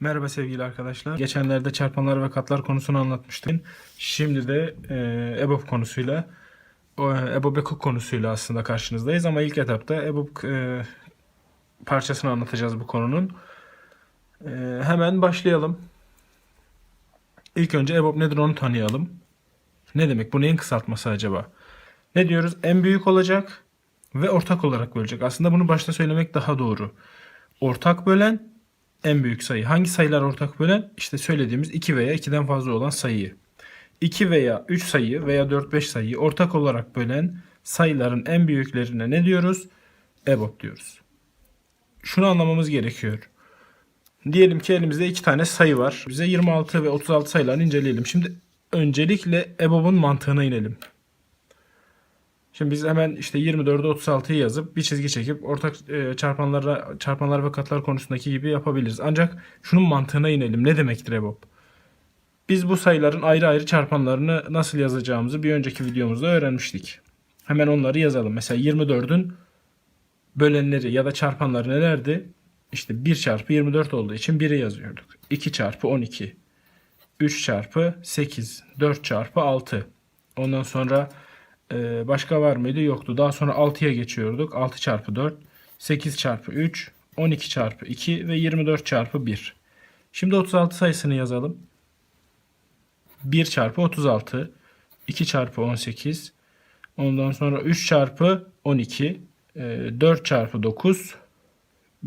Merhaba sevgili arkadaşlar. Geçenlerde çarpanlar ve katlar konusunu anlatmıştım. Şimdi de e, EBOB konusuyla, EBOB ekok konusuyla aslında karşınızdayız. Ama ilk etapta EBOB e, parçasını anlatacağız bu konunun. E, hemen başlayalım. İlk önce EBOB nedir onu tanıyalım. Ne demek? Bu neyin kısaltması acaba? Ne diyoruz? En büyük olacak ve ortak olarak bölecek. Aslında bunu başta söylemek daha doğru. Ortak bölen en büyük sayı. Hangi sayılar ortak bölen? İşte söylediğimiz 2 veya 2'den fazla olan sayıyı. 2 veya 3 sayı veya 4-5 sayıyı ortak olarak bölen sayıların en büyüklerine ne diyoruz? EBOB diyoruz. Şunu anlamamız gerekiyor. Diyelim ki elimizde iki tane sayı var. Bize 26 ve 36 sayılarını inceleyelim. Şimdi öncelikle EBOB'un mantığına inelim. Şimdi biz hemen işte 24'e 36'yı yazıp bir çizgi çekip ortak e, çarpanlara çarpanlar ve katlar konusundaki gibi yapabiliriz. Ancak şunun mantığına inelim. Ne demektir EBOB? Biz bu sayıların ayrı ayrı çarpanlarını nasıl yazacağımızı bir önceki videomuzda öğrenmiştik. Hemen onları yazalım. Mesela 24'ün bölenleri ya da çarpanları nelerdi? İşte 1 çarpı 24 olduğu için 1'i yazıyorduk. 2 çarpı 12. 3 çarpı 8. 4 çarpı 6. Ondan sonra ee, başka var mıydı? Yoktu. Daha sonra 6'ya geçiyorduk. 6 çarpı 4, 8 çarpı 3, 12 çarpı 2 ve 24 çarpı 1. Şimdi 36 sayısını yazalım. 1 çarpı 36, 2 çarpı 18, ondan sonra 3 çarpı 12, 4 çarpı 9,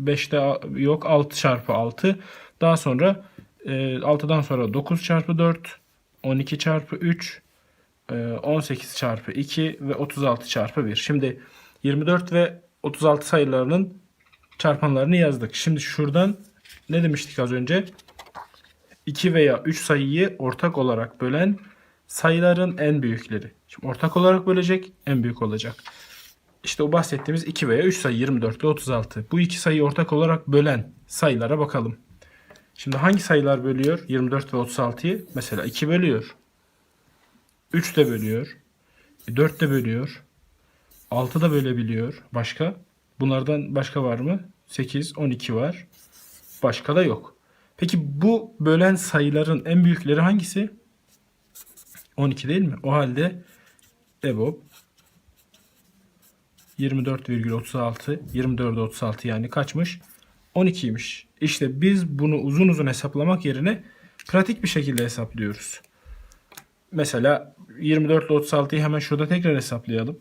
5'te yok 6 çarpı 6. Daha sonra 6'dan sonra 9 çarpı 4, 12 çarpı 3, 18 çarpı 2 ve 36 çarpı 1. Şimdi 24 ve 36 sayılarının çarpanlarını yazdık. Şimdi şuradan ne demiştik az önce? 2 veya 3 sayıyı ortak olarak bölen sayıların en büyükleri. Şimdi ortak olarak bölecek en büyük olacak. İşte o bahsettiğimiz 2 veya 3 sayı 24 ve 36. Bu iki sayıyı ortak olarak bölen sayılara bakalım. Şimdi hangi sayılar bölüyor 24 ve 36'yı? Mesela 2 bölüyor. 3 de bölüyor. 4 de bölüyor. 6 da bölebiliyor. Başka? Bunlardan başka var mı? 8, 12 var. Başka da yok. Peki bu bölen sayıların en büyükleri hangisi? 12 değil mi? O halde EBOB 24,36 24 36 yani kaçmış? 12'ymiş. İşte biz bunu uzun uzun hesaplamak yerine pratik bir şekilde hesaplıyoruz. Mesela 24 ile 36'yı hemen şurada tekrar hesaplayalım.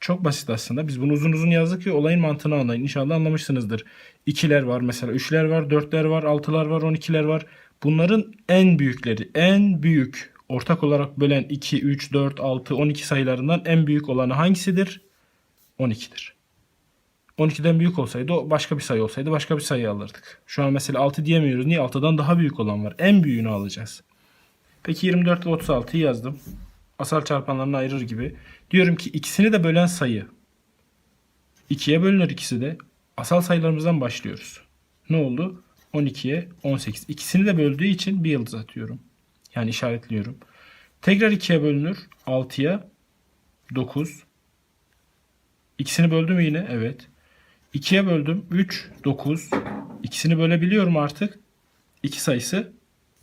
Çok basit aslında. Biz bunu uzun uzun yazdık ki olayın mantığını anlayın. İnşallah anlamışsınızdır. 2'ler var mesela. 3'ler var, 4'ler var, 6'lar var, 12'ler var. Bunların en büyükleri, en büyük ortak olarak bölen 2, 3, 4, 6, 12 sayılarından en büyük olanı hangisidir? 12'dir. 12'den büyük olsaydı başka bir sayı olsaydı başka bir sayı alırdık. Şu an mesela 6 diyemiyoruz. Niye? 6'dan daha büyük olan var. En büyüğünü alacağız. Peki 24 ile 36'yı yazdım. Asal çarpanlarını ayırır gibi. Diyorum ki ikisini de bölen sayı. 2'ye bölünür ikisi de. Asal sayılarımızdan başlıyoruz. Ne oldu? 12'ye 18. İkisini de böldüğü için bir yıldız atıyorum. Yani işaretliyorum. Tekrar 2'ye bölünür. 6'ya 9. İkisini böldüm yine? Evet. 2'ye böldüm. 3, 9. İkisini bölebiliyorum artık. 2 sayısı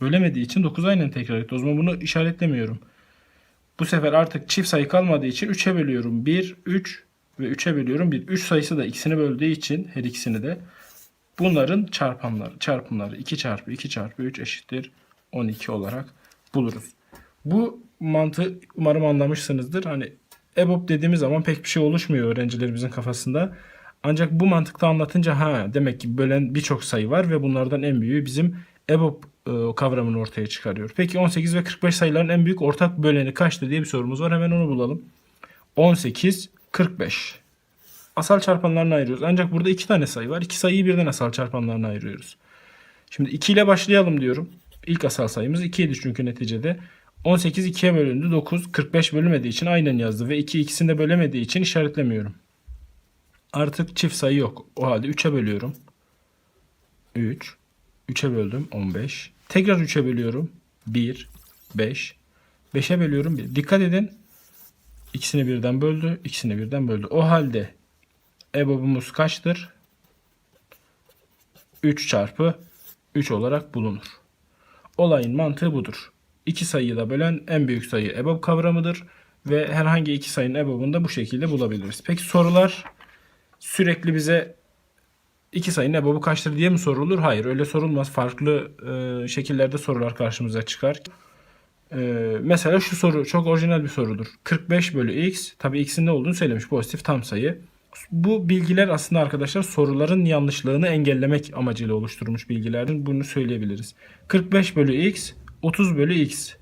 bölemediği için 9 aynen tekrar etti. O zaman bunu işaretlemiyorum. Bu sefer artık çift sayı kalmadığı için 3'e bölüyorum. 1, 3 ve 3'e bölüyorum. 1, 3 sayısı da ikisini böldüğü için her ikisini de bunların çarpanları, çarpımları 2 çarpı 2 çarpı 3 eşittir 12 olarak buluruz. Bu mantığı umarım anlamışsınızdır. Hani EBOB dediğimiz zaman pek bir şey oluşmuyor öğrencilerimizin kafasında. Ancak bu mantıkta anlatınca ha demek ki bölen birçok sayı var ve bunlardan en büyüğü bizim EBOB e, kavramını ortaya çıkarıyor. Peki 18 ve 45 sayıların en büyük ortak böleni kaçtır diye bir sorumuz var. Hemen onu bulalım. 18, 45. Asal çarpanlarını ayırıyoruz. Ancak burada iki tane sayı var. İki sayıyı birden asal çarpanlarına ayırıyoruz. Şimdi 2 ile başlayalım diyorum. İlk asal sayımız 2 idi çünkü neticede. 18 2'ye bölündü. 9 45 bölünmediği için aynen yazdı. Ve 2 ikisini de bölemediği için işaretlemiyorum. Artık çift sayı yok. O halde 3'e bölüyorum. 3. 3'e böldüm 15. Tekrar 3'e bölüyorum. 1, 5. 5'e bölüyorum 1. Dikkat edin. İkisini birden böldü. ikisini birden böldü. O halde EBOB'umuz kaçtır? 3 çarpı 3 olarak bulunur. Olayın mantığı budur. İki sayıyı da bölen en büyük sayı EBOB kavramıdır ve herhangi iki sayının EBOB'unu da bu şekilde bulabiliriz. Peki sorular sürekli bize iki sayının EBOB'u kaçtır diye mi sorulur? Hayır öyle sorulmaz. Farklı e, şekillerde sorular karşımıza çıkar. E, mesela şu soru çok orijinal bir sorudur. 45 bölü x tabi x'in ne olduğunu söylemiş pozitif tam sayı. Bu bilgiler aslında arkadaşlar soruların yanlışlığını engellemek amacıyla oluşturulmuş bilgilerdir. Bunu söyleyebiliriz. 45 bölü x 30 bölü x.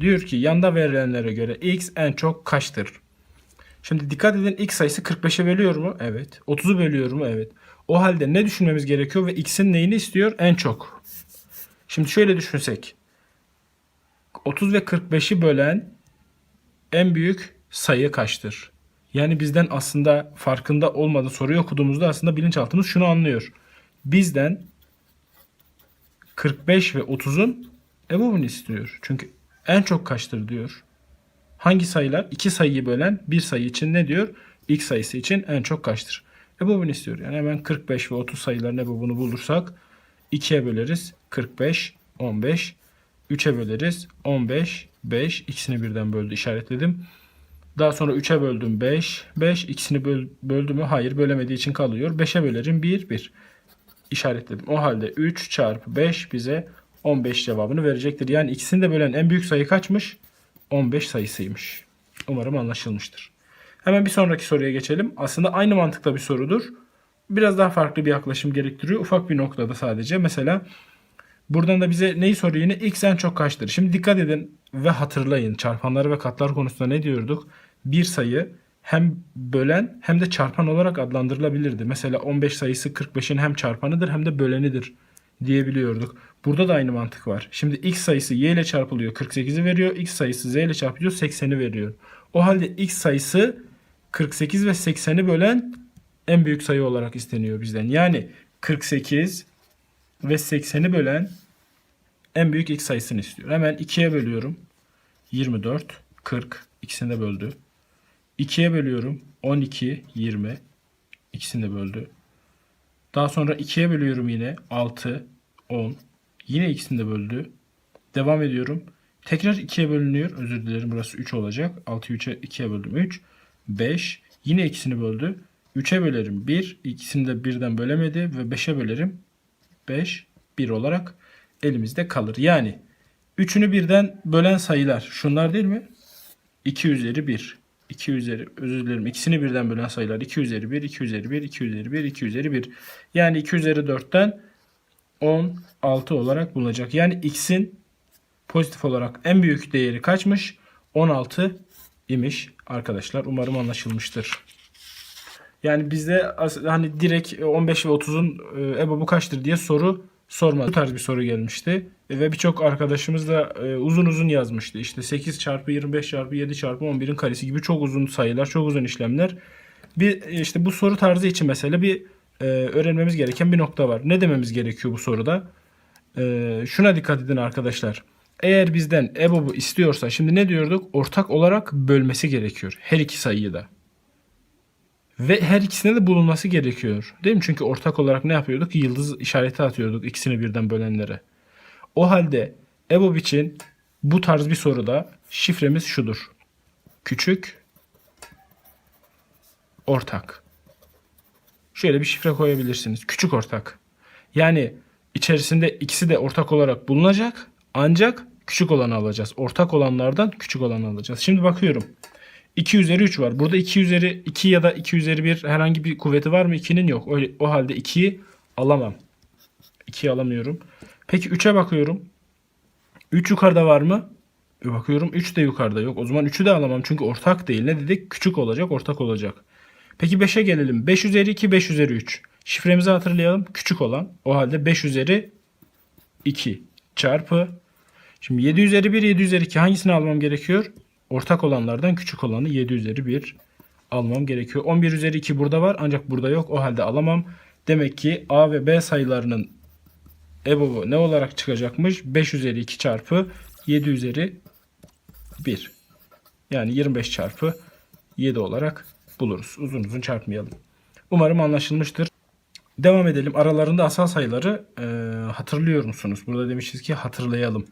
Diyor ki yanda verilenlere göre x en çok kaçtır? Şimdi dikkat edin x sayısı 45'e bölüyor mu? Evet. 30'u bölüyor mu? Evet. O halde ne düşünmemiz gerekiyor ve x'in neyini istiyor? En çok. Şimdi şöyle düşünsek. 30 ve 45'i bölen en büyük sayı kaçtır? Yani bizden aslında farkında olmadığı soruyu okuduğumuzda aslında bilinçaltımız şunu anlıyor. Bizden 45 ve 30'un EBOB'unu istiyor. Çünkü en çok kaçtır diyor. Hangi sayılar? İki sayıyı bölen bir sayı için ne diyor? X sayısı için en çok kaçtır? EBOB'unu istiyor. Yani hemen 45 ve 30 sayıların EBOB'unu bulursak 2'ye böleriz 45, 15. 3'e böleriz 15, 5. İkisini birden böldü işaretledim. Daha sonra 3'e böldüm 5. 5 ikisini böl, böldü mü? Hayır bölemediği için kalıyor. 5'e bölerim 1, 1. İşaretledim. O halde 3 çarpı 5 bize 15 cevabını verecektir. Yani ikisini de bölen en büyük sayı kaçmış? 15 sayısıymış. Umarım anlaşılmıştır. Hemen bir sonraki soruya geçelim. Aslında aynı mantıkta bir sorudur. Biraz daha farklı bir yaklaşım gerektiriyor. Ufak bir noktada sadece. Mesela buradan da bize neyi soruyor yine? X en çok kaçtır? Şimdi dikkat edin ve hatırlayın. Çarpanlar ve katlar konusunda ne diyorduk? Bir sayı hem bölen hem de çarpan olarak adlandırılabilirdi. Mesela 15 sayısı 45'in hem çarpanıdır hem de bölenidir diyebiliyorduk. Burada da aynı mantık var. Şimdi x sayısı y ile çarpılıyor 48'i veriyor. x sayısı z ile çarpılıyor 80'i veriyor. O halde x sayısı 48 ve 80'i bölen en büyük sayı olarak isteniyor bizden. Yani 48 ve 80'i bölen en büyük x sayısını istiyor. Hemen 2'ye bölüyorum. 24, 40 ikisini de böldü. 2'ye bölüyorum. 12, 20 ikisini de böldü. Daha sonra 2'ye bölüyorum yine. 6, 10. Yine ikisini de böldü. Devam ediyorum. Tekrar 2'ye bölünüyor. Özür dilerim burası 3 olacak. 6'yı 3'e 2'ye böldüm 3. 5. Yine ikisini böldü. 3'e bölerim 1. İkisini de birden bölemedi ve 5'e bölerim 5. 1 olarak elimizde kalır. Yani 3'ünü birden bölen sayılar şunlar değil mi? 2 üzeri 1. 2 üzeri özür dilerim ikisini birden bölen sayılar 2 üzeri 1, 2 üzeri 1, 2 üzeri 1, 2 üzeri 1. Yani 2 üzeri 4'ten 16 olarak bulunacak. Yani x'in pozitif olarak en büyük değeri kaçmış? 16 imiş arkadaşlar. Umarım anlaşılmıştır. Yani bizde hani direkt 15 ve 30'un e, EBOB'u kaçtır diye soru sormadı. Bu tarz bir soru gelmişti. E, Ve birçok arkadaşımız da e, uzun uzun yazmıştı. İşte 8 çarpı 25 çarpı 7 çarpı 11'in karesi gibi çok uzun sayılar, çok uzun işlemler. Bir e, işte bu soru tarzı için mesela bir öğrenmemiz gereken bir nokta var. Ne dememiz gerekiyor bu soruda? Şuna dikkat edin arkadaşlar. Eğer bizden EBOB'u istiyorsa şimdi ne diyorduk? Ortak olarak bölmesi gerekiyor. Her iki sayıyı da. Ve her ikisine de bulunması gerekiyor. Değil mi? Çünkü ortak olarak ne yapıyorduk? Yıldız işareti atıyorduk ikisini birden bölenlere. O halde EBOB için bu tarz bir soruda şifremiz şudur. Küçük ortak. Şöyle bir şifre koyabilirsiniz. Küçük ortak. Yani içerisinde ikisi de ortak olarak bulunacak ancak küçük olanı alacağız. Ortak olanlardan küçük olanı alacağız. Şimdi bakıyorum. 2 üzeri 3 var. Burada 2 üzeri 2 ya da 2 üzeri 1 herhangi bir kuvveti var mı? 2'nin yok. Öyle, o halde 2'yi alamam. 2'yi alamıyorum. Peki 3'e bakıyorum. 3 yukarıda var mı? Bakıyorum 3 de yukarıda yok. O zaman 3'ü de alamam çünkü ortak değil. Ne dedik? Küçük olacak, ortak olacak. Peki 5'e gelelim. 5 üzeri 2, 5 üzeri 3. Şifremizi hatırlayalım. Küçük olan. O halde 5 üzeri 2 çarpı. Şimdi 7 üzeri 1, 7 üzeri 2 hangisini almam gerekiyor? Ortak olanlardan küçük olanı 7 üzeri 1 almam gerekiyor. 11 üzeri 2 burada var ancak burada yok. O halde alamam. Demek ki A ve B sayılarının EBOB'u ne olarak çıkacakmış? 5 üzeri 2 çarpı 7 üzeri 1. Yani 25 çarpı 7 olarak buluruz. Uzun uzun çarpmayalım. Umarım anlaşılmıştır. Devam edelim. Aralarında asal sayıları e, hatırlıyor musunuz? Burada demişiz ki hatırlayalım.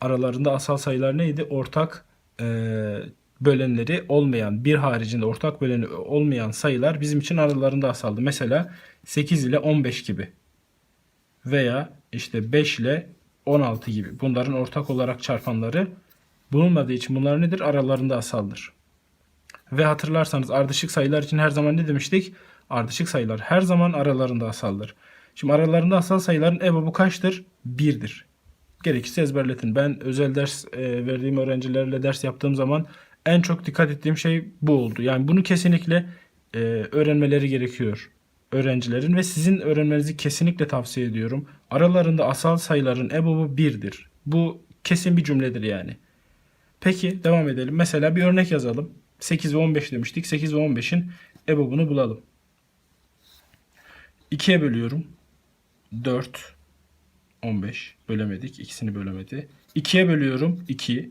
Aralarında asal sayılar neydi? Ortak e, bölenleri olmayan, bir haricinde ortak böleni olmayan sayılar bizim için aralarında asaldı. Mesela 8 ile 15 gibi veya işte 5 ile 16 gibi. Bunların ortak olarak çarpanları bulunmadığı için bunlar nedir? Aralarında asaldır. Ve hatırlarsanız ardışık sayılar için her zaman ne demiştik? Ardışık sayılar her zaman aralarında asaldır. Şimdi aralarında asal sayıların EBOB'u kaçtır? 1'dir. Gerekirse ezberletin. Ben özel ders e, verdiğim öğrencilerle ders yaptığım zaman en çok dikkat ettiğim şey bu oldu. Yani bunu kesinlikle e, öğrenmeleri gerekiyor öğrencilerin ve sizin öğrenmenizi kesinlikle tavsiye ediyorum. Aralarında asal sayıların EBOB'u 1'dir. Bu kesin bir cümledir yani. Peki devam edelim. Mesela bir örnek yazalım. 8 ve 15 demiştik. 8 ve 15'in EBOB'unu bulalım. 2'ye bölüyorum. 4 15 bölemedik. İkisini bölemedi. 2'ye bölüyorum. 2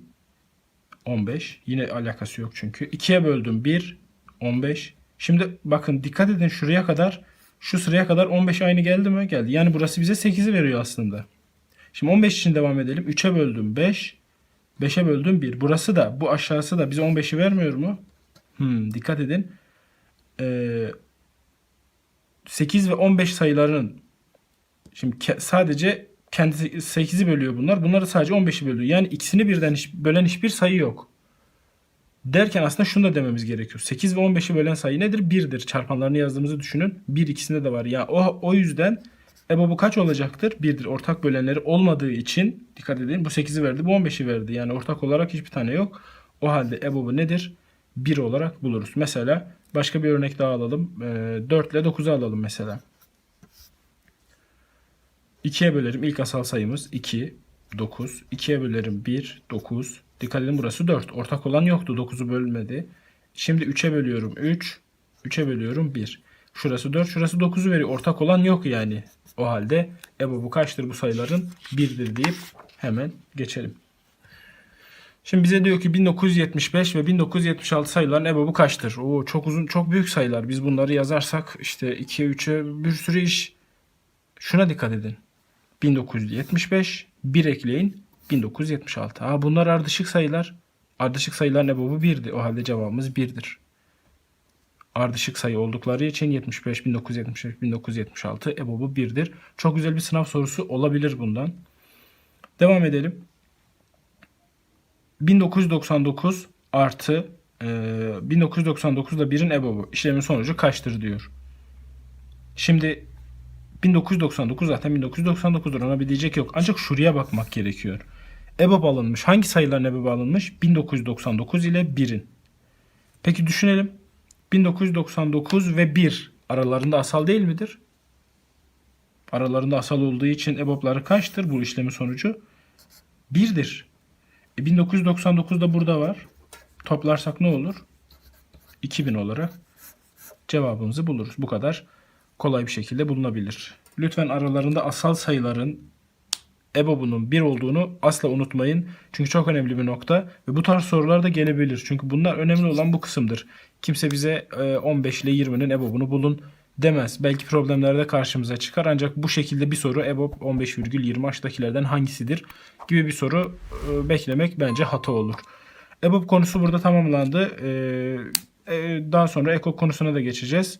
15. Yine alakası yok çünkü. 2'ye böldüm 1 15. Şimdi bakın dikkat edin şuraya kadar şu sıraya kadar 15 aynı geldi mi? Geldi. Yani burası bize 8'i veriyor aslında. Şimdi 15 için devam edelim. 3'e böldüm 5. 5'e böldüm 1. Burası da bu aşağısı da bize 15'i vermiyor mu? Hmm, dikkat edin. Ee, 8 ve 15 sayılarının şimdi sadece kendisi 8'i bölüyor bunlar. Bunları sadece 15'i bölüyor. Yani ikisini birden hiç, bölen hiçbir sayı yok. Derken aslında şunu da dememiz gerekiyor. 8 ve 15'i bölen sayı nedir? 1'dir. Çarpanlarını yazdığımızı düşünün. 1 ikisinde de var. Yani o, o yüzden EBOB'u kaç olacaktır? 1'dir. Ortak bölenleri olmadığı için dikkat edin. Bu 8'i verdi, bu 15'i verdi. Yani ortak olarak hiçbir tane yok. O halde EBOB'u nedir? 1 olarak buluruz. Mesela başka bir örnek daha alalım. Ee, 4 ile 9'u alalım mesela. 2'ye bölerim. İlk asal sayımız 2, 9. 2'ye bölerim 1, 9. Dikkat edin burası 4. Ortak olan yoktu. 9'u bölmedi. Şimdi 3'e bölüyorum 3. 3'e bölüyorum 1. Şurası 4, şurası 9'u veriyor. Ortak olan yok yani. O halde EBOB'u kaçtır bu sayıların? 1'dir deyip hemen geçelim. Şimdi bize diyor ki 1975 ve 1976 sayıların EBOB'u kaçtır? Oo, çok uzun, çok büyük sayılar. Biz bunları yazarsak işte 2'ye 3'e bir sürü iş. Şuna dikkat edin. 1975, 1 ekleyin 1976. Ha bunlar ardışık sayılar. Ardışık sayıların EBOB'u 1'di. O halde cevabımız 1'dir. Ardışık sayı oldukları için 75, 1975, 1976 EBOB'u 1'dir. Çok güzel bir sınav sorusu olabilir bundan. Devam edelim. 1999 artı e, 1999 ile 1'in EBOB'u işlemin sonucu kaçtır diyor. Şimdi 1999 zaten 1999'dur ona bir diyecek yok. Ancak şuraya bakmak gerekiyor. EBOB alınmış. Hangi sayıların EBOB alınmış? 1999 ile 1'in. Peki düşünelim. 1999 ve 1 aralarında asal değil midir? Aralarında asal olduğu için EBOB'ları kaçtır bu işlemin sonucu? 1'dir. E 1999 da burada var. Toplarsak ne olur? 2000 olarak cevabımızı buluruz. Bu kadar kolay bir şekilde bulunabilir. Lütfen aralarında asal sayıların EBOB'unun 1 olduğunu asla unutmayın. Çünkü çok önemli bir nokta ve bu tarz sorular da gelebilir. Çünkü bunlar önemli olan bu kısımdır. Kimse bize e, 15 ile 20'nin EBOB'unu bulun demez. Belki problemler de karşımıza çıkar ancak bu şekilde bir soru EBOB 15,20 aşağıdakilerden hangisidir gibi bir soru e, beklemek bence hata olur. EBOB konusu burada tamamlandı. E, e, daha sonra EKOK konusuna da geçeceğiz.